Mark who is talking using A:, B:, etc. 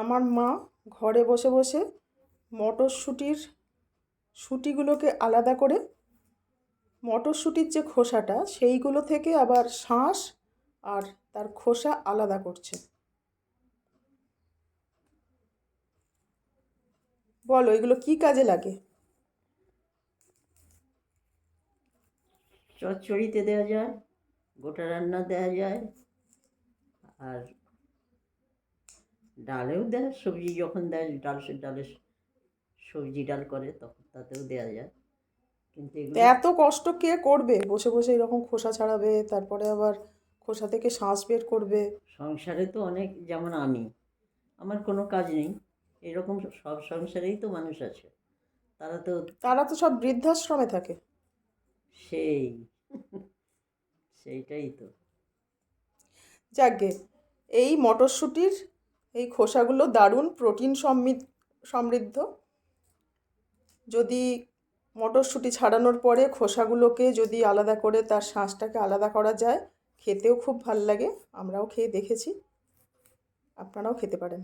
A: আমার মা ঘরে বসে বসে মটরশুঁটির শুঁটিগুলোকে আলাদা করে মটরশুঁটির যে খোসাটা, সেইগুলো থেকে আবার শাঁস আর তার খোসা আলাদা করছে। বলো, এগুলো কি কাজে লাগে?
B: চচ্চড়িতে দেওয়া যায়, গোটা রান্না দেওয়া যায়, আর ডালেও দেয় সবজি যখন দেয় ডাল ডালে সবজি ডাল করে তখন তাতেও দেওয়া যায়। কিন্তু
A: এত কষ্ট কে করবে? বসে বসে এরকম খোসা ছাড়াবে তারপরে আবার খোসা থেকে শাঁস বের করবে।
B: সংসারে তো অনেক যেমন আমি আমার কোনো কাজ নেই। এরকম সব সংসারেই তো মানুষ আছে। তারা তো
A: তারা তো সব বৃদ্ধাশ্রমে থাকে।
B: সেই সেইটাই তো।
A: যাকগে এই মটরশুঁটির এই খোসাগুলো দারুণ প্রোটিন সমৃদ্ধ সমৃদ্ধ। যদি মটরশুঁটি ছাড়ানোর পরে খোসাগুলোকে যদি আলাদা করে তার শাঁসটাকে আলাদা করা যায়, খেতেও খুব ভালো লাগে। আমরাও খেয়ে দেখেছি। আপনারাও খেতে পারেন।